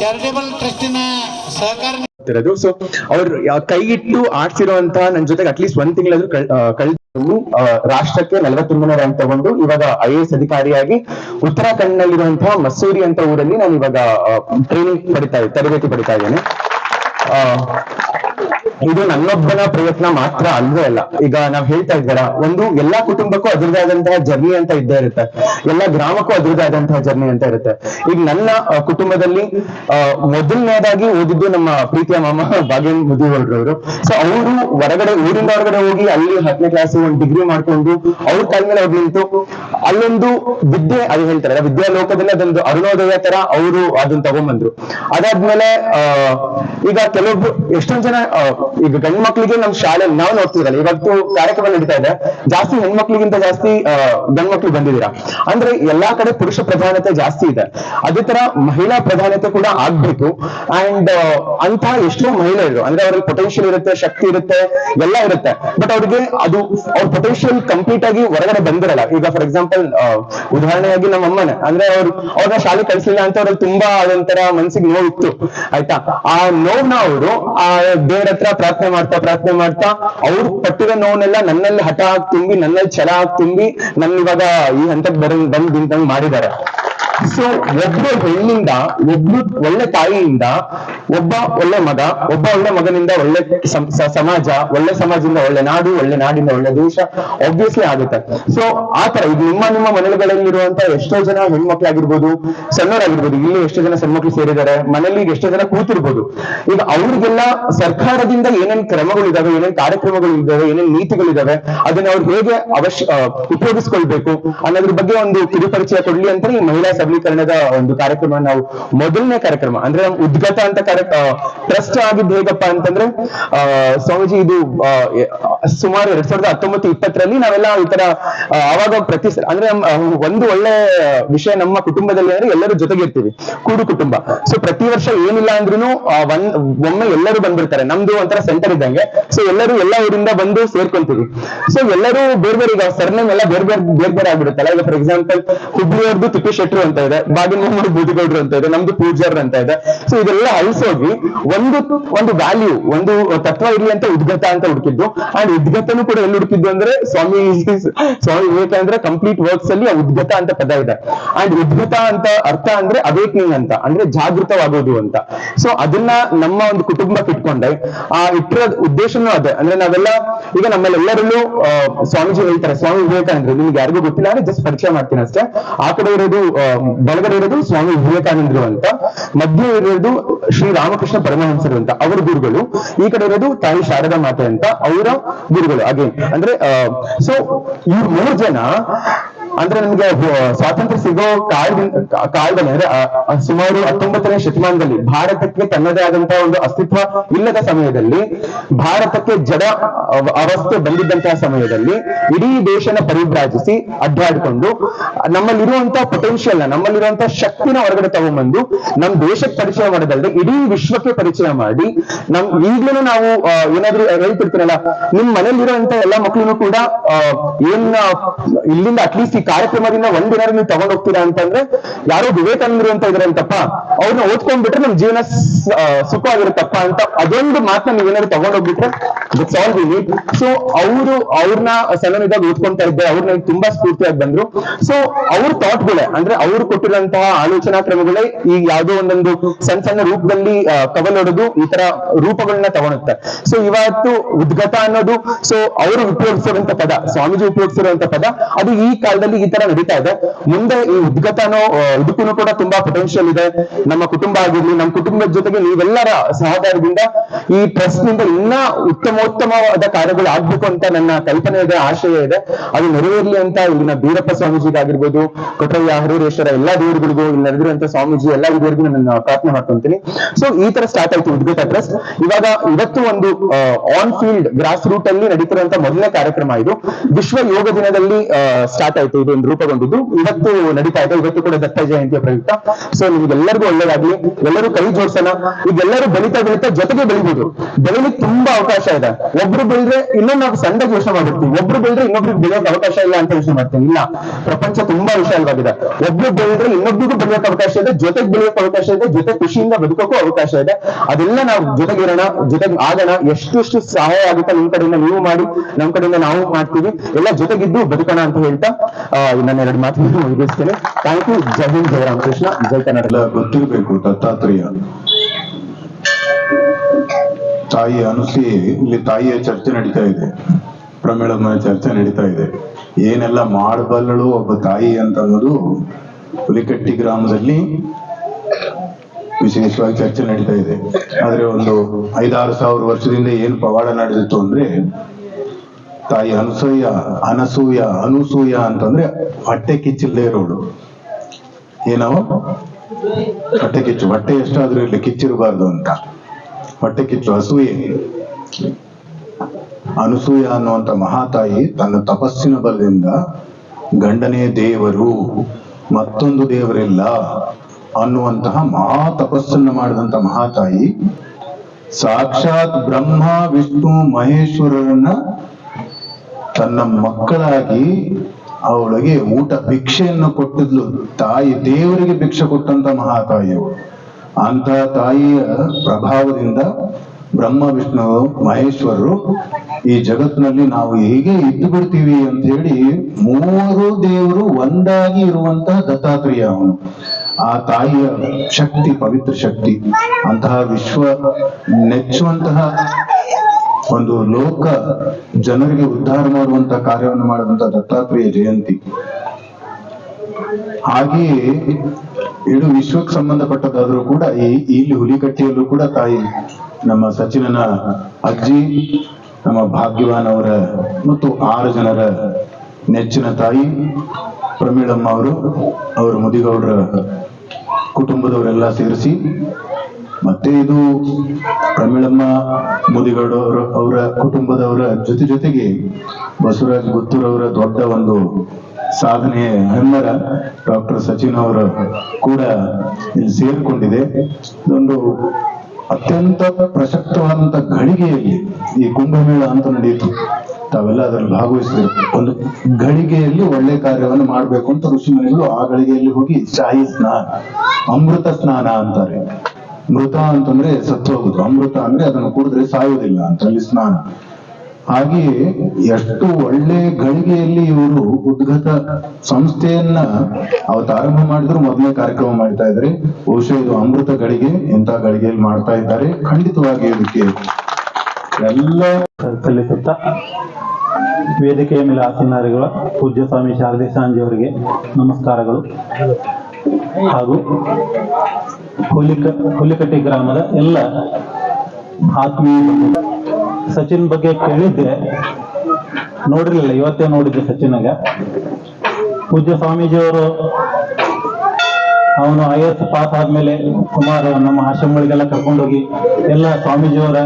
Charitable ಟ್ರಸ್ಟಿನ ಸಹಕಾರ so ಅವ್ರು ಕೈ ಇಟ್ಟು ಆಡ್ಸಿರುವಂತಹ ನನ್ನ ಜೊತೆಗೆ ಅಟ್ಲೀಸ್ಟ್ ಒಂದ್ ತಿಂಗಳಾದ್ರೂ ಕಳೆದು ರಾಷ್ಟ್ರಕ್ಕೆ ನಲವತ್ತೊಂದನೇ ರ್ಯಾಂಕ್ ತಗೊಂಡು ಇವಾಗ ಐ ಎಸ್ ಅಧಿಕಾರಿಯಾಗಿ ಉತ್ತರಾಖಂಡ್ ನಲ್ಲಿರುವಂತಹ ಮಸೂರಿ ಅಂತ ಊರಲ್ಲಿ ನಾನು ಇವಾಗ ಟ್ರೈನಿಂಗ್ ಪಡಿತಾ, ತರಬೇತಿ ಪಡಿತಾ ಇದ್ದೇನೆ. ಇದು ನನ್ನೊಬ್ಬನ ಪ್ರಯತ್ನ ಮಾತ್ರ ಅಲ್ವೇ ಅಲ್ಲ. ಈಗ ನಾವ್ ಹೇಳ್ತಾ ಇದ್ದಾರ, ಒಂದು ಎಲ್ಲಾ ಕುಟುಂಬಕ್ಕೂ ಅದ್ರದೇ ಆದಂತಹ ಜರ್ನಿ ಅಂತ ಇದ್ದೇ ಇರುತ್ತೆ. ಎಲ್ಲಾ ಗ್ರಾಮಕ್ಕೂ ಅದ್ರದೇ ಆದಂತಹ ಜರ್ನಿ ಅಂತ ಇರುತ್ತೆ. ಈಗ ನನ್ನ ಕುಟುಂಬದಲ್ಲಿ ಮೊದಲನೇದಾಗಿ ಓದಿದ್ದು ನಮ್ಮ ಪ್ರೀತಿಯ ಮಾಮ ಬಾಗೇನ್ ಮುದಿಗೌಡ್ರವರು ಸೊ ಅವರು ಹೊರಗಡೆ, ಊರಿಂದ ಹೊರಗಡೆ ಹೋಗಿ ಅಲ್ಲಿ ಹತ್ತನೇ ಕ್ಲಾಸ್ ಒಂದು ಡಿಗ್ರಿ ಮಾಡ್ಕೊಂಡು, ಅವ್ರ ಕಾಲ ಮೇಲೆ ಅವ್ರು ನಿಂತು ಅಲ್ಲೊಂದು ವಿದ್ಯೆ, ಅದು ಹೇಳ್ತಾರೆ ವಿದ್ಯಾಲೋಕದಲ್ಲಿ ಅದೊಂದು ಅರುಣೋದಯ ತರ ಅವರು ಅದನ್ನ ತಗೊಂಡ್ಬಂದ್ರು. ಅದಾದ್ಮೇಲೆ ಈಗ ಕೆಲವೊಬ್ರು, ಎಷ್ಟೊಂದ್ ಜನ ಈಗ ಗಂಡ್ ಮಕ್ಳಿಗೆ ನಮ್ ಶಾಲೆ, ನಾವು ನೋಡ್ತಿರಲ್ಲ ಇವತ್ತು ಕಾರ್ಯಕ್ರಮ ನಡೀತಾ ಇದೆ. ಜಾಸ್ತಿ ಹೆಣ್ಮಕ್ಳಿಗಿಂತ ಜಾಸ್ತಿ ಗಂಡ್ ಮಕ್ಳು ಬಂದಿದ್ದೀರಾ. ಅಂದ್ರೆ ಎಲ್ಲಾ ಕಡೆ ಪುರುಷ ಪ್ರಧಾನತೆ ಜಾಸ್ತಿ ಇದೆ. ಅದೇ ತರ ಮಹಿಳಾ ಪ್ರಧಾನತೆ ಕೂಡ ಆಗ್ಬೇಕು. ಅಂಡ್ ಅಂತ ಎಷ್ಟೋ ಮಹಿಳೆಯರು, ಅಂದ್ರೆ ಅವ್ರಲ್ಲಿ ಪೊಟೆನ್ಶಿಯಲ್ ಇರುತ್ತೆ, ಶಕ್ತಿ ಇರುತ್ತೆ, ಎಲ್ಲ ಇರುತ್ತೆ. ಬಟ್ ಅವ್ರಿಗೆ ಅದು, ಅವ್ರ ಪೊಟೆನ್ಶಿಯಲ್ ಕಂಪ್ಲೀಟ್ ಆಗಿ ಹೊರಗಡೆ ಬಂದಿರಲ್ಲ. ಈಗ ಫಾರ್ ಎಕ್ಸಾಂಪಲ್ ಉದಾಹರಣೆಯಾಗಿ ನಮ್ಮ ಅಮ್ಮನೆ. ಅಂದ್ರೆ ಅವ್ರು, ಅವ್ರನ್ನ ಶಾಲೆ ಕಳ್ಸಿಲ್ಲ ಅಂತ ಅವ್ರಲ್ಲಿ ತುಂಬಾ ಅದೊಂಥರ ಮನ್ಸಿಗೆ ನೋವಿತ್ತು ಆಯ್ತಾ? ಆ ನೋವ್ನ ಅವರು, ಆ ದೇವ್ರ ಹತ್ರ ಪ್ರಾರ್ಥನೆ ಮಾಡ್ತಾ ಪ್ರಾರ್ಥನೆ ಮಾಡ್ತಾ, ಅವ್ರು ಪಟ್ಟಿರೋ ನೋವನ್ನೆಲ್ಲ ನನ್ನಲ್ಲಿ ಹಠ ಹಾಕ್ ತುಂಬಿ, ನನ್ನಲ್ಲಿ ಛಲ ಹಾಕ್ ತುಂಬಿ ನನ್ ಇವಾಗ ಈ ಹಂತಕ್ಕೆ ಬರ ಬಂದ್ ನಿಂತಂಗ್ ಮಾಡಿದ್ದಾರೆ. ಸೊ ಒಬ್ಬ ಹೆಣ್ಣಿಂದ ಒಬ್ರು ಒಳ್ಳೆ ತಾಯಿಯಿಂದ, ಒಬ್ಬ ಒಳ್ಳೆ ಮಗ, ಒಬ್ಬ ಒಳ್ಳೆ ಮಗನಿಂದ ಒಳ್ಳೆ ಸಮಾಜ, ಒಳ್ಳೆ ಸಮಾಜದಿಂದ ಒಳ್ಳೆ ನಾಡು, ಒಳ್ಳೆ ನಾಡಿಂದ ಒಳ್ಳೆ ದೇಶ ಆಬ್ವಿಯಸ್ಲಿ ಆಗುತ್ತೆ. ಸೊ ಆತರ ಇದು ನಿಮ್ಮ ನಿಮ್ಮ ಮನೆಗಳಲ್ಲಿರುವಂತ ಎಷ್ಟೋ ಜನ ಹೆಣ್ಮಕ್ಳಾಗಿರ್ಬೋದು, ಸಣ್ಣವರಾಗಿರ್ಬೋದು, ಇಲ್ಲಿ ಎಷ್ಟೋ ಜನ ಸಣ್ಮಕ್ಳು ಸೇರಿದ್ದಾರೆ, ಮನೆಯಲ್ಲಿ ಈಗ ಎಷ್ಟೋ ಜನ ಕೂತಿರ್ಬೋದು. ಈಗ ಅವ್ರಿಗೆಲ್ಲ ಸರ್ಕಾರದಿಂದ ಏನೇನ್ ಕ್ರಮಗಳಿದಾವೆ, ಏನೇನ್ ಕಾರ್ಯಕ್ರಮಗಳು ಇದಾವೆ ಏನೇನ್ ನೀತಿಗಳಿದಾವೆ, ಅದನ್ನ ಅವ್ರು ಹೇಗೆ ಅವಶ್ಯ ಉಪಯೋಗಿಸ್ಕೊಳ್ಬೇಕು ಅನ್ನೋದ್ರ ಬಗ್ಗೆ ಒಂದು ಕಿರುಪರಿಚಯ ಕೊಡ್ಲಿ ಅಂತ ಈ ಮಹಿಳಾ ಸಬಲೀಕರಣದ ಒಂದು ಕಾರ್ಯಕ್ರಮ ನಾವು ಮೊದಲನೇ ಕಾರ್ಯಕ್ರಮ ಅಂದ್ರೆ ನಮ್ ಉದ್ಗತ ಅಂತ ಕಾರ್ಯ ಟ್ರಸ್ಟ್ ಆಗಿದ್ದು ಹೇಗಪ್ಪ ಅಂತಂದ್ರೆ ಆ, ಸ್ವಾಮೀಜಿ ಇದು ಸುಮಾರು ಎರಡ್ ಸಾವಿರದ ಹತ್ತೊಂಬತ್ತು ಇಪ್ಪತ್ತರಲ್ಲಿ ನಾವೆಲ್ಲ ಈ ತರ ಅವಾಗ ಪ್ರತಿ ಅಂದ್ರೆ ಒಂದು ಒಳ್ಳೆ ವಿಷಯ ನಮ್ಮ ಕುಟುಂಬದಲ್ಲಿ ಅಂದ್ರೆ ಎಲ್ಲರೂ ಜೊತೆಗಿರ್ತೀವಿ ಕೂಡು ಕುಟುಂಬ. ಸೊ ಪ್ರತಿ ವರ್ಷ ಏನಿಲ್ಲ ಅಂದ್ರೂ ಒಂದ್ ಒಮ್ಮೆ ಎಲ್ಲರೂ ಬಂದ್ಬಿಡ್ತಾರೆ ನಮ್ದು ಒಂಥರ ಸೆಂಟರ್ ಇದ್ದಂಗೆ. ಸೊ ಎಲ್ಲರೂ ಎಲ್ಲ ಊರಿಂದ ಬಂದು ಸೇರ್ಕೊಂತೀವಿ. ಸೊ ಎಲ್ಲರೂ ಬೇರೆ ಬೇರೆ ಈಗ ಸರ್ನೇಮ್ ಎಲ್ಲ ಬೇರೆ ಬೇರೆ ಬೇರೆ ಬೇರೆ ಆಗ್ಬಿಡುತ್ತಲ್ಲ. ಈಗ ಫಾರ್ ಎಕ್ಸಾಂಪಲ್ ಹುಬ್ಳಿಯವ್ರದ್ದು ತಿಪ್ಪಿ ಶೆಟ್ರು ಅಂತ. ಇದೆ. ಬಾಗಿನ ಮೊಹಮ್ಮದ್ ಬೂದಿಗೌಡ್ರು ಅಂತ ಇದೆ, ನಮ್ದು ಪೂಜಾರ್ ಅಂತ ಇದೆ. ಸೊ ಇದೆಲ್ಲ ಅಳಿಸೋಗಿ ಒಂದು ಒಂದು ವ್ಯಾಲ್ಯೂ ಒಂದು ತತ್ವ ಇರಲಿ ಅಂತ ಉದ್ಗತ ಅಂತ ಹುಡುಕಿದ್ದು. ಅಂಡ್ ಉದ್ಗತನು ಕೂಡ ಎಲ್ಲಿ ಹುಡುಕಿದ್ದು ಅಂದ್ರೆ ಸ್ವಾಮಿ ಸ್ವಾಮಿ ವಿವೇಕಾನಂದ್ರ ಕಂಪ್ಲೀಟ್ ವರ್ಕ್ಸ್ ಅಲ್ಲಿ ಉದ್ಗತ ಅಂತ ಪದ ಇದೆ. ಅಂಡ್ ಉದ್ಗತ ಅಂತ ಅರ್ಥ ಅಂದ್ರೆ ಅವೇಕ್ನಿಂಗ್ ಅಂತ, ಅಂದ್ರೆ ಜಾಗೃತವಾಗೋದು ಅಂತ. ಸೊ ಅದನ್ನ ನಮ್ಮ ಒಂದು ಕುಟುಂಬಕ್ಕೆ ಇಟ್ಕೊಂಡೆ. ಆ ಇಟ್ಟಿರೋ ಉದ್ದೇಶನೂ ಅದೇ. ಅಂದ್ರೆ ನಾವೆಲ್ಲ, ಈಗ ನಮ್ಮಲ್ಲೆಲ್ಲರಲ್ಲೂ ಸ್ವಾಮೀಜಿ ಹೇಳ್ತಾರೆ, ಸ್ವಾಮಿ ವಿವೇಕಾನಂದರು. ನಿಮ್ಗೆ ಯಾರಿಗೂ ಗೊತ್ತಿಲ್ಲ ಅಂದ್ರೆ ಜಸ್ಟ್ ಪರಿಚಯ ಮಾಡ್ತೀನಿ ಅಷ್ಟೇ. ಆ ಕಡೆ ಇರೋದು ಬಲಗಡೆ ಇರೋದು ಸ್ವಾಮಿ ವಿವೇಕಾನಂದರು ಅಂತ, ಮಧ್ಯ ಇರೋದು ಶ್ರೀ ರಾಮಕೃಷ್ಣ ಪರಮಹಂಸರು ಅಂತ, ಅವರ ಗುರುಗಳು. ಈ ಕಡೆ ಇರೋದು ತಾಯಿ ಶಾರದಾ ಮಾತೆ ಅಂತ, ಅವರ ಗುರುಗಳು. ಅಗೇನ್ ಅಂದ್ರೆ ಸೊ ಈ ಮೂರು ಜನ ಅಂದ್ರೆ ನಮ್ಗೆ ಸ್ವಾತಂತ್ರ್ಯ ಸಿಗೋ ಕಾಲದಿಂದ ಕಾಲದಲ್ಲಿ ಅಂದ್ರೆ ಸುಮಾರು ಹತ್ತೊಂಬತ್ತನೇ ಶತಮಾನದಲ್ಲಿ ಭಾರತಕ್ಕೆ ತನ್ನದೇ ಆದಂತಹ ಒಂದು ಅಸ್ತಿತ್ವ ಇಲ್ಲದ ಸಮಯದಲ್ಲಿ, ಭಾರತಕ್ಕೆ ಜಡ ಅವ- ಅವಸ್ಥೆ ಬಂದಿದ್ದಂತಹ ಸಮಯದಲ್ಲಿ ಇಡೀ ದೇಶನ ಪರಿಭ್ರಾಜಿಸಿ ಅಡ್ಡಾಡಿಕೊಂಡು ನಮ್ಮಲ್ಲಿರುವಂತಹ ಪೊಟೆನ್ಷಿಯಲ್ ನಮ್ಮಲ್ಲಿರುವಂತಹ ಶಕ್ತಿನ ಹೊರಗಡೆ ತಗೊಂಡ್ಬಂದು ನಮ್ ದೇಶಕ್ಕೆ ಪರಿಚಯ ಮಾಡೋದಲ್ಲದೆ ಇಡೀ ವಿಶ್ವಕ್ಕೆ ಪರಿಚಯ ಮಾಡಿ, ನಮ್ ಈಗ್ಲೂ ನಾವು ಏನಾದ್ರೂ ಹೇಳ್ತಿರ್ತೀರಲ್ಲ, ನಿಮ್ ಮನೇಲಿರುವಂತ ಎಲ್ಲಾ ಮಕ್ಕಳು ಕೂಡ ಏನ್ ಇಲ್ಲಿಂದ ಅಟ್ಲೀಸ್ಟ್ ಕಾರ್ಯಕ್ರಮದಿಂದ ಒಂದಿನ ನೀವು ತಗೊಂಡೋಗ್ತೀರಾ ಅಂತಂದ್ರೆ, ಯಾರೋ ವಿವೇಕಾನಂದರು ಅಂತ ಇದ್ರಂತಪ್ಪ ಅವ್ರನ್ನ ಓದ್ಕೊಂಡ್ಬಿಟ್ರೆ ನಮ್ ಜೀವನ ಸುಖವಾಗಿರುತ್ತಪ್ಪ ಅಂತ ಅದೊಂದು ಮಾತನ್ನ ನೀವೇನಾದ್ರು ತಗೊಂಡೋಗ್ಬಿಟ್ರೆ ಸಾಲ್ವ್ ಸೊ ಅವರು ಅವ್ರನ್ನ ಸಲನಿದಾಗ ಓದ್ಕೊಂತಾ ಇದ್ದೆ ಅವ್ರು ನನಗೆ ತುಂಬಾ ಸ್ಫೂರ್ತಿಯಾಗಿ ಬಂದ್ರು. ಸೊ ಅವ್ರ ಥಾಟ್ಗಳೇ ಅಂದ್ರೆ ಅವ್ರು ಕೊಟ್ಟಿರುವಂತಹ ಆಲೋಚನಾ ಕ್ರಮಗಳೇ ಈಗ ಯಾವುದೋ ಒಂದೊಂದು ಸಣ್ಣ ಸಣ್ಣ ರೂಪದಲ್ಲಿ ಕವಲ್ ಕವಲೊಡೆದು ಈ ತರ ರೂಪಗಳನ್ನ ತಗೊಳುತ್ತೆ. ಸೊ ಇವತ್ತು ಉದ್ಗತ ಅನ್ನೋದು ಸೊ ಅವರು ಉಪಯೋಗಿಸಿರುವಂತ ಪದ, ಸ್ವಾಮೀಜಿ ಉಪಯೋಗಿಸಿರುವಂತ ಪದ, ಅದು ಈ ಕಾಲದಲ್ಲಿ ಈ ತರ ನಡೀತಾ ಇದೆ. ಮುಂದೆ ಈ ಉದ್ಗತ ಅನ್ನೋ ಇದಕ್ಕೂ ಕೂಡ ತುಂಬಾ ಪೊಟೆನ್ಶಿಯಲ್ ಇದೆ. ನಮ್ಮ ಕುಟುಂಬ ಆಗಿರ್ಲಿ, ನಮ್ಮ ಕುಟುಂಬದ ಜೊತೆಗೆ ನೀವೆಲ್ಲರ ಸಹಕಾರದಿಂದ ಈ ಟ್ರಸ್ಟ್ನಿಂದ ಇನ್ನ ಉತ್ತಮೋತ್ತಮವಾದ ಕಾರ್ಯಗಳು ಆಗ್ಬೇಕು ಅಂತ ನನ್ನ ಕಲ್ಪನೆ ಇದೆ, ಆಶಯ ಇದೆ. ಅದು ನೆರವೇರ್ಲಿ ಅಂತ ಇಲ್ಲಿನ ಬೀರಪ್ಪ ಸ್ವಾಮೀಜಿಗಾಗಿರ್ಬೋದು ಕೊಟ್ಟಯ್ಯ ಹರೂರೇಶ್ವರ ಎಲ್ಲಾ ದೇವರುಗಳಿಗೂ ಇಲ್ಲಿ ನಡೆದಿರುವಂತ ಸ್ವಾಮೀಜಿ ಎಲ್ಲಾ ದೇವರಿಗೂ ನನ್ನ ಪ್ರಾರ್ಥನೆ ಮಾಡ್ಕೊಂತೀನಿ ಸೊ ಈ ತರ ಸ್ಟಾರ್ಟ್ ಆಯ್ತು ಉದ್ಗತ ಟ್ರಸ್ಟ್ ಇವಾಗ ಇವತ್ತು ಒಂದು ಆನ್ ಫೀಲ್ಡ್ ಗ್ರಾಸ್ ರೂಟ್ ಅಲ್ಲಿ ನಡೀತಿರುವಂತ ಮೊದಲನೇ ಕಾರ್ಯಕ್ರಮ ಇದು. ವಿಶ್ವ ಯೋಗ ದಿನದಲ್ಲಿ ಸ್ಟಾರ್ಟ್ ಆಯ್ತು. ಇದೊಂದು ರೂಪಗೊಂಡಿದ್ದು. ಇವತ್ತು ನಡೀತಾ ಇದೆ. ಇವತ್ತು ಕೂಡ ದತ್ತ ಜಯಂತಿಯ ಪ್ರಯುಕ್ತ. ಸೊ ನಿಮ್ಗೆಲ್ಲರಿಗೂ ಒಳ್ಳೇದಾಗ್ಲಿ. ಎಲ್ಲರೂ ಕೈ ಜೋಡಿಸೋಣ. ಈಗೆಲ್ಲರೂ ಬೆಳೀತಾ ಬೆಳೀತಾ ಜೊತೆಗೆ ಬೆಳಿಬಹುದು ಬೆಳಿಲಿಕ್ಕೆ ತುಂಬಾ ಅವಕಾಶ ಇದೆ. ಒಬ್ರು ಬೆಳೆದ್ರೆ ಇನ್ನೊಂದು ನಾವು ಸಂಡೆ ಯೋಚನೆ ಮಾಡಿರ್ತೀವಿ ಒಬ್ರು ಬೆಳೆದ್ರೆ ಇನ್ನೊಬ್ರಿಗೆ ಬೆಳೆಯೋಕೆ ಅವಕಾಶ ಇಲ್ಲ ಅಂತ ಯೋಚನೆ ಮಾಡ್ತೀವಿ. ಇಲ್ಲ, ಪ್ರಪಂಚ ತುಂಬಾ ವಿಶಾಲವಾಗಿದೆ. ಒಬ್ರು ಬೆಳೆದ್ರೆ ಇನ್ನೊಬ್ರಿಗೂ ಬೆಳೆಯೋಕೆ ಅವಕಾಶ ಇದೆ, ಜೊತೆಗೆ ಬೆಳೆಯೋಕೆ ಅವಕಾಶ ಇದೆ, ಜೊತೆ ಖುಷಿಯಿಂದ ಬದುಕೋಕ್ಕೂ ಅವಕಾಶ ಇದೆ. ಅದೆಲ್ಲ ನಾವು ಜೊತೆಗಿರೋಣ ಜೊತೆಗೆ ಆಗೋಣ. ಎಷ್ಟು ಸಹಾಯ ಆಗುತ್ತೆ ನಿಮ್ ಕಡೆಯಿಂದ ನೀವು ಮಾಡಿ ನಮ್ ಕಡೆಯಿಂದ ನಾವು ಮಾಡ್ತೀವಿ. ಎಲ್ಲ ಜೊತೆಗಿದ್ದು ಬದುಕೋಣ ಅಂತ ಹೇಳ್ತಾ ನನ್ನ ಎರಡು ಮಾತುಗಳನ್ನು ಮುಗಿಸ್ತೇನೆ. ಥ್ಯಾಂಕ್ ಯು ಜೈ ಹಿಂದ್, ಜೈ ರಾಮಕೃಷ್ಣ. ಜೈ ಕನ್ನಡ ಗೊತ್ತಿರಬೇಕು, ದತ್ತಾತ್ರೇಯ. ತಾಯಿ ಅನಿಸಿ ಇಲ್ಲಿ ತಾಯಿಯ ಚರ್ಚೆ ನಡೀತಾ ಇದೆ. ಪ್ರಮೇಳಮ್ಮನ ಚರ್ಚೆ ನಡೀತಾ ಇದೆ. ಏನೆಲ್ಲ ಮಾಡಬಲ್ಲಳು ಒಬ್ಬ ತಾಯಿ ಅಂತ ಅನ್ನೋದು ಹುಲಿಕಟ್ಟಿ ಗ್ರಾಮದಲ್ಲಿ ವಿಶೇಷವಾಗಿ ಚರ್ಚೆ ನಡೀತಾ ಇದೆ. ಆದ್ರೆ ಒಂದು ಐದಾರು ಸಾವಿರ ವರ್ಷದಿಂದ ಏನು ಪವಾಡ ನಡೆದಿತ್ತು ಅಂದ್ರೆ ತಾಯಿ ಅನಸೂಯ ಅನಸೂಯ, ಅನುಸೂಯ ಅಂತಂದ್ರೆ ಹೊಟ್ಟೆ ಕಿಚ್ಚಿಲ್ಲದೆ ಇರೋಳು. ಏನೋ? ಹೊಟ್ಟೆ ಕಿಚ್ಚು, ಹೊಟ್ಟೆ ಎಷ್ಟಾದ್ರೂ ಇಲ್ಲಿ ಕಿಚ್ಚಿರಬಾರ್ದು ಅಂತ. ಹೊಟ್ಟೆ ಕಿಚ್ಚು ಅಸೂಯೆ. ಅನಸೂಯ ಅನ್ನುವಂತ ಮಹಾತಾಯಿ ತನ್ನ ತಪಸ್ಸಿನ ಬಲದಿಂದ ಗಂಡನೇ ದೇವರು, ಮತ್ತೊಂದು ದೇವರಿಲ್ಲ ಅನ್ನುವಂತಹ ಮಹಾ ತಪಸ್ಸನ್ನು ಮಾಡಿದಂತ ಮಹಾತಾಯಿ ಸಾಕ್ಷಾತ್ ಬ್ರಹ್ಮ, ವಿಷ್ಣು, ಮಹೇಶ್ವರರನ್ನ ತನ್ನ ಮಕ್ಕಳಾಗಿ ಅವಳಿಗೆ ಊಟ ಭಿಕ್ಷೆಯನ್ನು ಕೊಟ್ಟಿದ್ಲು. ತಾಯಿ ದೇವರಿಗೆ ಭಿಕ್ಷೆ ಕೊಟ್ಟಂತ ಮಹಾತಾಯಿ ಅಂತ ತಾಯಿಯ ಪ್ರಭಾವದಿಂದ ಬ್ರಹ್ಮ, ವಿಷ್ಣು ಮಹೇಶ್ವರರು ಈ ಜಗತ್ತಿನಲ್ಲಿ ನಾವು ಹೇಗೆ ಇದ್ದು ಬಿಡ್ತೀವಿ ಅಂತ ಹೇಳಿ ಮೂರು ದೇವರು ಒಂದಾಗಿ ಇರುವಂತಹ ದತ್ತಾತ್ರೇಯ ಅವನು. ಆ ತಾಯಿಯ ಶಕ್ತಿ, ಪವಿತ್ರ ಶಕ್ತಿ, ಅಂತಹ ವಿಶ್ವ ನೆಚ್ಚುವಂತಹ ಒಂದು ಲೋಕ ಜನರಿಗೆ ಉದ್ಧಾರ ಮಾಡುವಂತ ಕಾರ್ಯವನ್ನು ಮಾಡುವಂತ ದತ್ತಾತ್ರೇಯ ಜಯಂತಿ. ಹಾಗೆಯೇ ಇಡೀ ವಿಶ್ವಕ್ಕೆ ಸಂಬಂಧಪಟ್ಟದಾದ್ರೂ ಕೂಡ ಈ ಇಲ್ಲಿ ಹುಲಿಕಟ್ಟಿಯಲ್ಲೂ ಕೂಡ ತಾಯಿ ನಮ್ಮ ಸಚಿನನ ಅಜ್ಜಿ, ನಮ್ಮ ಭಾಗ್ಯವಾನ್ ಅವರ ಮತ್ತು ಆರು ಜನರ ನೆಚ್ಚಿನ ತಾಯಿ ಪ್ರಮೀಳಮ್ಮ ಅವರು, ಅವರ ಮುದಿಗೌಡರ ಕುಟುಂಬದವರೆಲ್ಲ ಸೇರಿಸಿ, ಮತ್ತೆ ಇದು ಪ್ರಮೀಳಮ್ಮ, ಮುದಿಗೌಡ ಅವರ ಕುಟುಂಬದವರ ಜೊತೆ ಜೊತೆಗೆ ಬಸವರಾಜ್ ಗುತ್ತೂರವರ ದೊಡ್ಡ ಒಂದು ಸಾಧನೆಯ ಹೆಮ್ಮರ ಡಾಕ್ಟರ್ ಸಚಿನ್ ಅವರು ಕೂಡ ಇಲ್ಲಿ ಸೇರಿಕೊಂಡಿದೆ. ಇದೊಂದು ಅತ್ಯಂತ ಪ್ರಸಕ್ತವಾದಂತ ಘಳಿಗೆಯಲ್ಲಿ ಈ ಕುಂಭಮೇಳ ಅಂತ ನಡೆಯಿತು. ತಾವೆಲ್ಲ ಅದರಲ್ಲಿ ಭಾಗವಹಿಸಿದ್ರು. ಒಂದು ಘಳಿಗೆಯಲ್ಲಿ ಒಳ್ಳೆ ಕಾರ್ಯವನ್ನು ಮಾಡಬೇಕು ಅಂತ ಋಷಿ ಮನೆಗಳು ಆ ಘಳಿಗೆಯಲ್ಲಿ ಹೋಗಿ ಶಾಹಿ ಸ್ನಾನ, ಅಮೃತ ಸ್ನಾನ ಅಂತಾರೆ. ಮೃತ ಅಂತಂದ್ರೆ ಸತ್ತು ಹೋಗುದು. ಅಮೃತ ಅಂದ್ರೆ ಅದನ್ನು ಕುಡಿದ್ರೆ ಸಾಯುವುದಿಲ್ಲ ಅಂತ ಅಲ್ಲಿ ಸ್ನಾನ. ಹಾಗೆಯೇ ಎಷ್ಟು ಒಳ್ಳೆ ಗಳಿಗೆಯಲ್ಲಿ ಇವರು ಉದ್ಘತ ಸಂಸ್ಥೆಯನ್ನ ಅವತ್ತು ಆರಂಭ ಮಾಡಿದ್ರು, ಮೊದಲನೇ ಕಾರ್ಯಕ್ರಮ ಮಾಡ್ತಾ ಇದ್ದಾರೆ. ಬಹುಶಃ ಇದು ಅಮೃತ ಗಳಿಗೆ, ಇಂಥ ಗಳಿಗೆಯಲ್ಲಿ ಮಾಡ್ತಾ ಇದ್ದಾರೆ. ಖಂಡಿತವಾಗಿ ಇದಕ್ಕೆ ಎಲ್ಲ ಸಲ್ಲಿಸುತ್ತಾ ವೇದಿಕೆಯ ಮೇಲೆ ಆಸೀನಾರಿಗಳ ಪೂಜ್ಯ ಸ್ವಾಮಿ ಶಾರದೆ ಅವರಿಗೆ ನಮಸ್ಕಾರಗಳು. ಹಾಗೂ ಹುಲಿಕ ಹುಲಿಕಟ್ಟಿ ಗ್ರಾಮದ ಎಲ್ಲ ಆತ್ಮೀಯ. ಸಚಿನ್ ಬಗ್ಗೆ ಕೇಳಿದ್ದೆ. ನೋಡಿರ್ಲಿಲ್ಲ, ಇವತ್ತೇ ನೋಡಿದ್ದೆ ಸಚಿನ್ಗ. ಪೂಜ್ಯ ಸ್ವಾಮೀಜಿಯವರು ಅವನು ಐ ಎಸ್ ಪಾಸ್ ಆದ್ಮೇಲೆ ಸುಮಾರು ನಮ್ಮ ಆಶ್ರಮಗಳಿಗೆಲ್ಲ ಕರ್ಕೊಂಡೋಗಿ ಎಲ್ಲ ಸ್ವಾಮೀಜಿಯವರ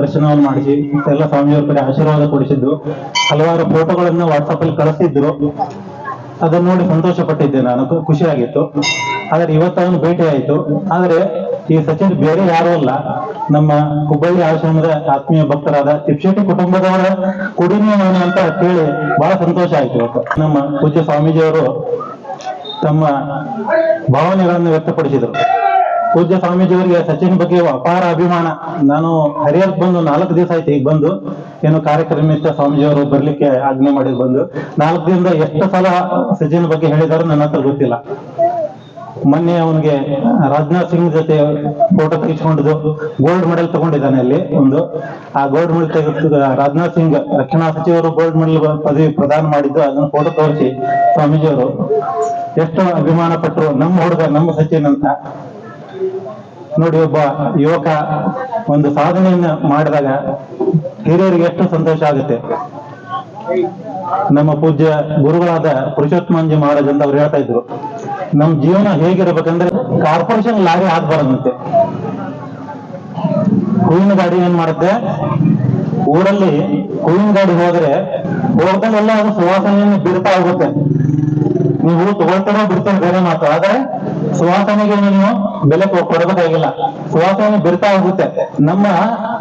ದರ್ಶನವನ್ನು ಮಾಡಿಸಿ, ಎಲ್ಲ ಸ್ವಾಮೀಜಿಯವರ ಕಡೆ ಆಶೀರ್ವಾದ ಕೊಡಿಸಿದ್ದು, ಹಲವಾರು ಫೋಟೋಗಳನ್ನ ವಾಟ್ಸಪ್ ಅಲ್ಲಿ ಕಳಿಸಿದ್ರು ಅದನ್ನ ನೋಡಿ ಸಂತೋಷ ಪಟ್ಟಿದ್ದೆ ನಾನು, ಖುಷಿ ಖುಷಿಯಾಗಿತ್ತು ಆದ್ರೆ ಇವತ್ತು ಅವನು ಭೇಟಿ ಆಯಿತು ಆದ್ರೆ ಈ ಸಚಿನ್ ಬೇರೆ ಯಾರು ಅಲ್ಲ. ನಮ್ಮ ಹುಬ್ಬಳ್ಳಿ ಆಶ್ರಮದ ಆತ್ಮೀಯ ಭಕ್ತರಾದ ತಿಪ್ಶೆಟ್ಟಿ ಕುಟುಂಬದವರ ಕುಡಿಮೆ ಅಂತ ಕೇಳಿ ಬಹಳ ಸಂತೋಷ ಆಯ್ತು ನಮ್ಮ ಪೂಜ್ಯ ಸ್ವಾಮೀಜಿಯವರು ತಮ್ಮ ಭಾವನೆಗಳನ್ನು ವ್ಯಕ್ತಪಡಿಸಿದರು. ಪೂಜ್ಯ ಸ್ವಾಮೀಜಿಯವರಿಗೆ ಸಚಿನ್ ಬಗ್ಗೆ ಅಪಾರ ಅಭಿಮಾನ. ನಾನು ಹರಿಹರ್ ಬಂದು ನಾಲ್ಕು ದಿವಸ ಆಯ್ತು ಈಗ ಬಂದು. ಏನು ಕಾರ್ಯಕ್ರಮ ನಿಮಿತ್ತ ಸ್ವಾಮೀಜಿಯವರು ಬರ್ಲಿಕ್ಕೆ ಆಜ್ಞೆ ಮಾಡಿದ್ ಬಂದು. ನಾಲ್ಕು ದಿನದ ಎಷ್ಟು ಸಲ ಸಚಿನ್ ಬಗ್ಗೆ ಹೇಳಿದಾರೋ ನನ್ನ ಹತ್ರ ಗೊತ್ತಿಲ್ಲ. ಮೊನ್ನೆ ಅವನಿಗೆ ರಾಜನಾಥ್ ಸಿಂಗ್ ಜೊತೆ ಫೋಟೋ ತೆಗೆಸ್ಕೊಂಡಿದ್ದು. ಗೋಲ್ಡ್ ಮೆಡಲ್ ತಗೊಂಡಿದ್ದಾನೆ ಅಲ್ಲಿ ಒಂದು. ಆ ಗೋಲ್ಡ್ ಮೆಡಲ್ ತೆಗೆದು, ರಾಜನಾಥ್ ಸಿಂಗ್ ರಕ್ಷಣಾ ಸಚಿವರು ಗೋಲ್ಡ್ ಮೆಡಲ್ ಪದವಿ ಪ್ರದಾನ ಮಾಡಿದ್ದು, ಅದನ್ನ ಫೋಟೋ ತೋರಿಸಿ ಸ್ವಾಮೀಜಿಯವರು. ಎಷ್ಟು ಅಭಿಮಾನ ಪಟ್ಟರು ನಮ್ಮ ಹುಡುಗ, ನಮ್ಮ ಸಚಿನ್ ಅಂತ. ನೋಡಿ ಒಬ್ಬ ಯುವಕ ಒಂದು ಸಾಧನೆಯನ್ನ ಮಾಡಿದಾಗ ಹಿರಿಯರಿಗೆ ಎಷ್ಟು ಸಂತೋಷ ಆಗುತ್ತೆ. ನಮ್ಮ ಪೂಜ್ಯ ಗುರುಗಳಾದ ಪುರುಷೋತ್ತಮಾಂಜಿ ಮಹಾರಾಜ್ ಅಂತ ಅವ್ರು ಹೇಳ್ತಾ ಇದ್ರು. ನಮ್ ಜೀವನ ಹೇಗಿರ್ಬೇಕಂದ್ರೆ ಕಾರ್ಪೊರೇಷನ್ ಲಾರಿ ಆಗ್ಬಾರ್ದಂತೆ ಹೂವಿನ ಗಾಡಿ ಏನ್ ಮಾಡುತ್ತೆ? ಊರಲ್ಲಿ ಹೂವಿನ ಗಾಡಿ ಹೋದ್ರೆ ಹೋಗದಲ್ಲೆಲ್ಲ ಅದು ಸುವಾಸನೆಯನ್ನು ಬಿಡ್ತಾ ಹೋಗುತ್ತೆ. ನೀವು ತಗೊಳ್ತಾನೆ ಬಿಡ್ತಾನೆ ಬೇರೆ ಮಾತು. ಆದ್ರೆ ಸುವಾಸನೆಗೆ ನೀವು ಬೆಲೆ ಕೊಡಬೇಕಾಗಿಲ್ಲ. ಸುವಾಸನೆ ಬಿಡ್ತಾ ಹೋಗುತ್ತೆ. ನಮ್ಮ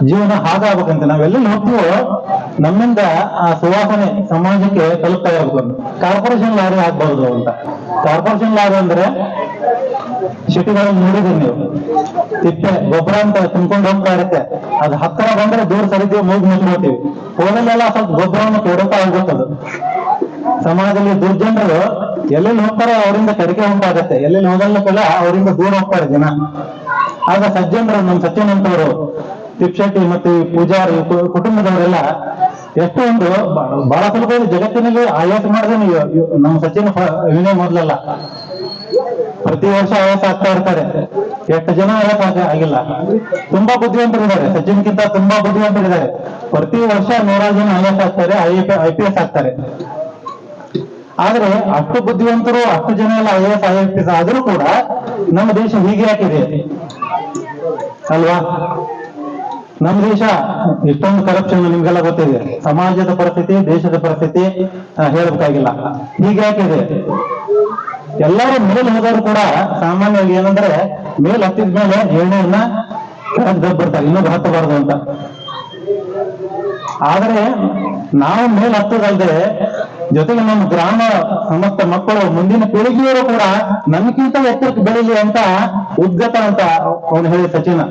ಜೀವನ ಹಾಗಾಗ್ಬೇಕಂತ. ನಾವೆಲ್ಲ ಹೋಗ್ತೀವೋ ನಮ್ಮಿಂದ ಆ ಸುವಾಸನೆ ಸಮಾಜಕ್ಕೆ ತಲುಪ್ತಾ ಇರ್ಬೇಕು ಕಾರ್ಪೊರೇಷನ್ ಲಾರಿ ಆಗ್ಬಾರ್ದು ಅಂತ. ಕಾರ್ಪೊರೇಷನ್ ಲಾರಿ ಅಂದ್ರೆ ಸಿಟಿಗಳಲ್ಲಿ ನೋಡಿದ್ರಿ ನೀವು. ತಿಪ್ಪೆ, ಗೊಬ್ಬರ ಅಂತ ತುಂಬ್ಕೊಂಡು ಹೋಗ್ತಾ ಇರುತ್ತೆ. ಅದು ಹತ್ತಿರ ಬಂದ್ರೆ ದೂರ ಸರಿದೀವಿ ಮೂಗ್ ಮುಚ್ಕೋತೀವಿ ಫೋನಲ್ಲೆಲ್ಲ ಸ್ವಲ್ಪ ಗೊಬ್ಬರವನ್ನು ಕೊಡುತ್ತಾ ಹೋಗುತ್ತದು ಸಮಾಜದಲ್ಲಿ ದುರ್ಜನರು ಎಲ್ಲೆಲ್ಲಿ ಹೋಗ್ತಾರೆ ಅವರಿಂದ ಕಡಿಕೆ ಉಂಟಾಗತ್ತೆ, ಎಲ್ಲೆಲ್ಲಿ ಕೂಡ ಅವರಿಂದ ದೂರ ಹೋಗ್ತಾರೆ ಜನ. ಆಗ ಸಜ್ಜನರು, ನಮ್ಮ ಸತ್ಯನಂತವರು, ತಿಪ್ಶೆಟ್ಟಿ ಮತ್ತು ಪೂಜಾರಿ ಕುಟುಂಬದವರೆಲ್ಲ ಎಷ್ಟು ಒಂದು ಬಹಳ ಸ್ವಲ್ಪ ಜಗತ್ತಿನಲ್ಲಿ ಆಯಾಸ ಮಾಡಿದ್ರೆ ನಮ್ಮ ಸಚಿನ ವಿನಯ ಮೊದಲಲ್ಲ. ಪ್ರತಿ ವರ್ಷ ಆಯಾಸ ಆಗ್ತಾ ಇರ್ತಾರೆ. ಎಷ್ಟು ಜನ ಆಯಾಸ ಆಗ- ಆಗಿಲ್ಲ. ತುಂಬಾ ಬುದ್ಧಿವಂತರಿದ್ದಾರೆ ಸಚಿನ್ಗಿಂತ ತುಂಬಾ ಬುದ್ಧಿವಂತರಿದ್ದಾರೆ ಪ್ರತಿ ವರ್ಷ ನೂರಾರು ಜನ ಆಯಾಸ ಆಗ್ತಾರೆ, ಐ ಪಿ ಎಸ್ ಆಗ್ತಾರೆ. ಆದ್ರೆ ಅಷ್ಟು ಬುದ್ಧಿವಂತರು, ಅಷ್ಟು ಜನ ಎಲ್ಲ ಐ ಎಸ್ ಐ ಎಸ್ ಆದರೂ ಕೂಡ ನಮ್ಮ ದೇಶ ಹೀಗೆ ಯಾಕಿದೆ ಅಲ್ವಾ? ನಮ್ಮ ದೇಶ ಇಷ್ಟೊಂದು ಕರಪ್ಷನ್ ನಿಮ್ಗೆಲ್ಲ ಗೊತ್ತಿದೆ. ಸಮಾಜದ ಪರಿಸ್ಥಿತಿ, ದೇಶದ ಪರಿಸ್ಥಿತಿ ಹೇಳಬೇಕಾಗಿಲ್ಲ. ಹೀಗೆ ಯಾಕಿದೆ ಎಲ್ಲರೂ ಮೇಲೆ ಹೋದವರು ಕೂಡ ಸಾಮಾನ್ಯವಾಗಿ ಏನಂದ್ರೆ ಮೇಲ್ ಹತ್ತಿದ ಮೇಲೆ ಎಣ್ಣೆಯನ್ನ ಇನ್ನೊಂದು ಇನ್ನೊಬ್ಬ ಹತ್ತಬಾರ್ದು ಅಂತ. ಆದ್ರೆ ನಾವು ಮೇಲ್ ಹತ್ತದಲ್ದೆ ಜೊತೆಗೆ ನಮ್ಮ ಗ್ರಾಮ ಸಮಸ್ತ ಮಕ್ಕಳು ಮುಂದಿನ ಪೀಳಿಗೆಯವರು ಕೂಡ ನನ್ಗಿಂತ ಎತ್ತರಕ್ಕೆ ಬೆಳೀಲಿ ಅಂತ ಉದ್ಗತ ಅಂತ ಅವನು ಹೇಳಿ ಸಚಿನ.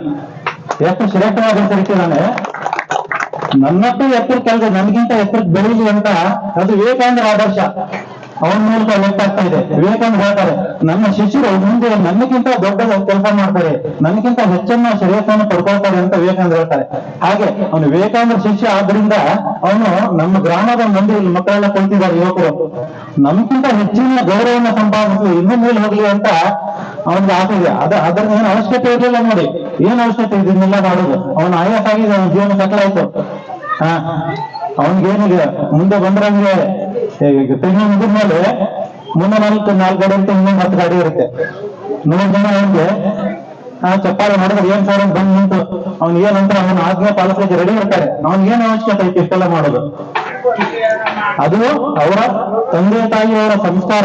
ಎಷ್ಟು ಶ್ರೇಷ್ಠವಾಗಿ ನಾನು ನನ್ನಷ್ಟು ಎತ್ತರಕ್ಕೆ ಅಲ್ಲದೆ ನನ್ಗಿಂತ ಎತ್ತರಕ್ಕೆ ಬೆಳೀಲಿ ಅಂತ ಅದು ವಿವೇಕಾನಂದರ ಆದರ್ಶ. ಅವನ ಮೂಲಕ ಹೇಳ್ತಾ ಇದೆ. ವಿವೇಕಾನಂದ ಹೇಳ್ತಾರೆ ನನ್ನ ಶಿಷ್ಯರು ಮುಂದೆ ನನ್ನಕ್ಕಿಂತ ದೊಡ್ಡ ಕೆಲಸ ಮಾಡ್ತಾರೆ ನನಗಿಂತ ಹೆಚ್ಚನ್ನ ಶ್ರೇಯಸ್ಸನ್ನು ಪಡ್ಕೊಳ್ತಾರೆ ಅಂತ ವಿವೇಕಾನಂದ ಹೇಳ್ತಾರೆ. ಹಾಗೆ ಅವನು ವಿವೇಕಾನಂದ ಶಿಷ್ಯ ಆದ್ರಿಂದ ಅವನು ನಮ್ಮ ಗ್ರಾಮದ ಮಂದಿ ಇಲ್ಲಿ ಮಕ್ಕಳೆಲ್ಲ ಕಲ್ತಿದ್ದಾರೆ ಯುವಕರು. ನಮ್ಗಿಂತ ಹೆಚ್ಚಿನ ಗೌರವವನ್ನು ಸಂಪಾದಿಸಿ, ಇನ್ನೂ ಮೇಲೆ ಹೋಗ್ಲಿ ಅಂತ ಅವನಿಗೆ ಆಸೆ ಇದೆ. ಅದ ಅದ್ರ ಏನು ಅವಶ್ಯಕತೆ ಇರಲಿಲ್ಲ ನೋಡಿ. ಏನ್ ಅವಶ್ಯಕತೆ ಇದನ್ನೆಲ್ಲ ಮಾಡೋದು. ಅವನ ಆಯಾಸ ಆಗಿದೆ, ಅವನ ಜೀವನ ಸಕಲ ಆಯ್ತು. ಹಾ ಅವನಿಗೇನಿದೆ? ಮುಂದೆ ಬಂದ್ರಂಗೆ ಮುಂದೆ ನಾಲ್ಕು ನಾಲ್ಕು ಗಾಡಿ ಅಂತ ಇನ್ನೊಂದು ಹತ್ತು ಗಾಡಿ ಇರುತ್ತೆ. ನೂರು ಜನ ಅವನಿಗೆ ಆ ಚಪ್ಪಾಳೆ ಮಾಡಿದ್ರೆ ಏನ್ ಸರ್ ಅಂತ ಬಂದು ನಿಂತು, ಅವ್ನ್ ಏನಂತ ಅವನ ಆಜ್ಞೆ ಪಾಲಿಸ್ಲಿಕ್ಕೆ ರೆಡಿ ಇರ್ತಾರೆ. ಅವ್ನ್ ಏನ್ ಅವಶ್ಯಕತೆ ಐತಿ ಇಷ್ಟೆಲ್ಲ ಮಾಡೋದು? ಅದು ಅವರ ತಂದೆ ತಾಯಿಯವರ ಸಂಸ್ಕಾರ.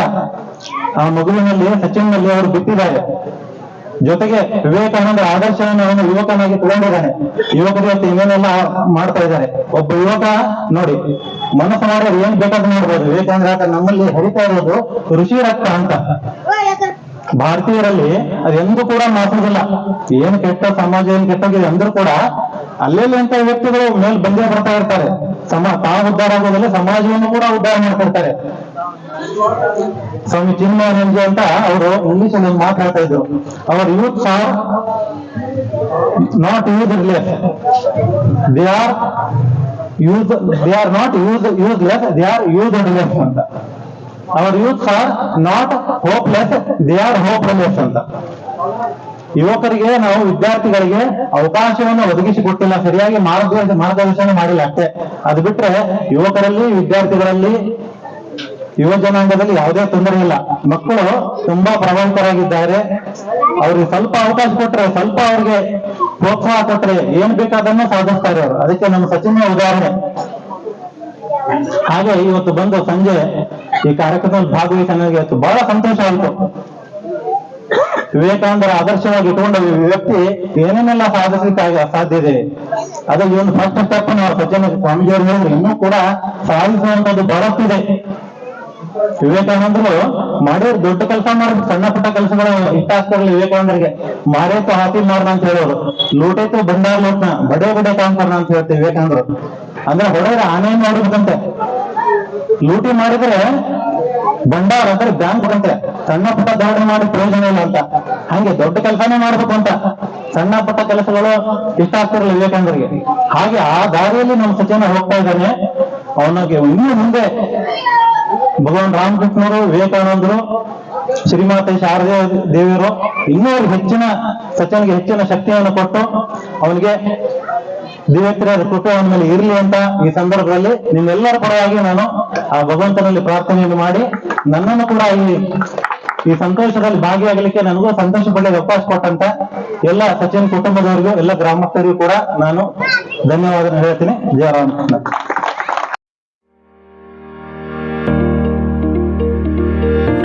ಆ ಮಗುವಿನಲ್ಲಿ, ಸಚಿನ್ನಲ್ಲಿ ಅವರು ಬಿಟ್ಟಿದ್ದಾರೆ. ಜೊತೆಗೆ ವಿವೇಕಾನಂದ ಆದರ್ಶವನ್ನು ಅವನು ಯುವಕನಾಗಿ ತಗೊಂಡಿದ್ದಾನೆ. ಯುವಕರು ಇವತ್ತು ಇನ್ನೇನೆಲ್ಲ ಮಾಡ್ತಾ ಇದ್ದಾರೆ. ಒಬ್ಬ ಯುವಕ, ನೋಡಿ, ಮನಸ್ಸು ಮಾಡೋ ಏನ್ ಬೇಕಾದ್ರೂ ನೋಡ್ಬೋದು ವಿವೇಕಾನಂದ ನಮ್ಮಲ್ಲಿ ಹರಿತಾ ಇರೋದು ಋಷಿ ರಕ್ತ ಅಂತ. ಭಾರತೀಯರಲ್ಲಿ ಅದೆಂದೂ ಕೂಡ ಮಾಸುವುದಿಲ್ಲ ಏನ್ ಕೆಟ್ಟ ಸಮಾಜ, ಏನ್ ಕೆಟ್ಟೋಗಿದೆ ಅಂದ್ರೂ ಕೂಡ ಅಲ್ಲೆಲ್ಲಿ ಅಂತ ವ್ಯಕ್ತಿಗಳು ಮೇಲ್ ಬಂದೇ ಬರ್ತಾ ಇರ್ತಾರೆ. ಸಮ, ತಾವು ಉದ್ಧಾರ ಆಗೋದ್ರಲ್ಲಿ ಸಮಾಜವನ್ನು ಕೂಡ ಉದ್ಧಾರ ಮಾಡ್ತಿರ್ತಾರೆ ಸ್ವಾಮಿ ಚಿನ್ಮಯಾನಂದ ಅಂತ ಅವರು ಇಂಗ್ಲಿಷ್ ಅಲ್ಲಿ ಮಾತಾಡ್ತಾ ಇದ್ರು. Our youth are not useless they are use they are not use useless they are useless ಅಂತ. Our youth are not hopeless they are hopeless ಅಂತ. ಯುವಕರಿಗೆ ನಾವು ವಿದ್ಯಾರ್ಥಿಗಳಿಗೆ ಅವಕಾಶವನ್ನು ಒದಗಿಸಿಕೊಟ್ಟಿಲ್ಲ ಸರಿಯಾಗಿ ಮಾರ್ಗದರ್ಶನ ಮಾರ್ಗದರ್ಶನ ಮಾಡಿಲ್ಲ ಅಷ್ಟೇ. ಅದು ಬಿಟ್ರೆ ಯುವಕರಲ್ಲಿ, ವಿದ್ಯಾರ್ಥಿಗಳಲ್ಲಿ ಯುವ ಜನಾಂಗದಲ್ಲಿ ಯಾವುದೇ ತೊಂದರೆ ಇಲ್ಲ. ಮಕ್ಕಳು ತುಂಬಾ ಪ್ರಭಾವಿತರಾಗಿದ್ದಾರೆ ಅವ್ರಿಗೆ ಸ್ವಲ್ಪ ಅವಕಾಶ ಕೊಟ್ರೆ, ಸ್ವಲ್ಪ ಅವ್ರಿಗೆ ಪ್ರೋತ್ಸಾಹ ಕೊಟ್ರೆ ಏನ್ ಬೇಕಾದನ್ನ ಸಾಧಿಸ್ತಾರೆ ಅವರು. ಅದಕ್ಕೆ ನಮ್ಮ ಸಚಿನ ಉದಾಹರಣೆ. ಹಾಗೆ ಇವತ್ತು ಬಂದು ಸಂಜೆ ಈ ಕಾರ್ಯಕ್ರಮದಲ್ಲಿ ಭಾಗವಹಿಸಿ ನನಗೆ ಬಹಳ ಸಂತೋಷ ಆಯಿತು. ವಿವೇಕಾನಂದರ ಆದರ್ಶವಾಗಿ ಇಟ್ಕೊಂಡು ವ್ಯಕ್ತಿ ಏನೇನೆಲ್ಲ ಸಾಧಿಸಲಿಕ್ಕೆ ಸಾಧ್ಯ ಇದೆ? ಅದು ಈ ಒಂದು ಫಸ್ಟ್ ಸ್ಟೆಪ್ ನಾವು ಸಜ್ಜನ ಸ್ವಾಮೀಜಿಯವರು ಹೇಳಿದ್ರು. ಇನ್ನೂ ಕೂಡ ಸಾಧಿಸುವಂತದ್ದು ಬಹಳಷ್ಟಿದೆ. ವಿವೇಕಾನಂದರು ಮಾಡೋರು ದೊಡ್ಡ ಕೆಲಸ ಮಾಡಿದ್ರು ಸಣ್ಣ ಪುಟ್ಟ ಕೆಲಸಗಳು ಇಷ್ಟ ಆಗ್ತಾರಲ್ಲ ವಿವೇಕಾನಂದರಿಗೆ ಮಾರೇತು ಹಾತಿ ಮಾಡ್ದ ಅಂತ ಹೇಳೋರು. ಲೂಟೇತು ಬಂಡಾರ ಲೋಟ್ನ, ಬಡೆ ಬಡೆ ಕರ್ನ ಅಂತ ಹೇಳ್ತೀವಿ ವಿವೇಕಾನಂದರು. ಅಂದ್ರೆ ಹೊಡೆದ್ರೆ ಆನೆ ಮಾಡುದಂತೆ ಲೂಟಿ ಮಾಡಿದ್ರೆ ಬಂಡಾರ ಅಂದ್ರೆ ಬ್ಯಾಂಕ್ ಅಂತೆ ಸಣ್ಣ ಪುಟ್ಟ ದಾಳಿ ಮಾಡಿ ಪ್ರಯೋಜನ ಇಲ್ಲ ಅಂತ. ಹಂಗೆ ದೊಡ್ಡ ಕೆಲಸನೇ ಮಾಡ್ಬೇಕು ಅಂತ. ಸಣ್ಣ ಪುಟ್ಟ ಕೆಲಸಗಳು ಇಷ್ಟ ಆಗ್ತಿರಲಿಲ್ಲ ವಿವೇಕಾನಂದರಿಗೆ. ಹಾಗೆ ಆ ದಾರಿಯಲ್ಲಿ ನಮ್ಮ ಸಚಿವನ ಹೋಗ್ತಾ ಇದ್ದಾನೆ. ಅವನಿಗೆ ಇನ್ನು ಮುಂದೆ ಭಗವಾನ್ ರಾಮಕೃಷ್ಣರು, ವಿವೇಕಾನಂದರು, ಶ್ರೀಮಾತೆ ಶಾರದೆ ದೇವಿಯರು ಇನ್ನೂ ಹೆಚ್ಚಿನ ಸಚಿವನಿಗೆ ಹೆಚ್ಚಿನ ಶಕ್ತಿಯನ್ನು ಕೊಟ್ಟು ಅವನಿಗೆ ದಿವ್ಯತ್ರ ಕೃಪೆ ಅವನ ಮೇಲೆ ಇರಲಿ ಅಂತ ಈ ಸಂದರ್ಭದಲ್ಲಿ ನಿಮ್ಮೆಲ್ಲರ ಪರವಾಗಿ ನಾನು ಆ ಭಗವಂತನಲ್ಲಿ ಪ್ರಾರ್ಥನೆಯನ್ನು ಮಾಡಿ ನನ್ನನ್ನು ಕೂಡ ಈ ಈ ಸಂತೋಷದಲ್ಲಿ ಭಾಗಿಯಾಗಲಿಕ್ಕೆ ನನಗೂ ಸಂತೋಷ ಪಡಲಿಕ್ಕೆ ಅವಕಾಶ ಕೊಟ್ಟಂತ ಎಲ್ಲ ಸಚಿನ್ ಕುಟುಂಬದವರಿಗೂ, ಎಲ್ಲ ಗ್ರಾಮಸ್ಥರಿಗೂ ಕೂಡ ನಾನು ಧನ್ಯವಾದ ಹೇಳ್ತೀನಿ. ಜಯ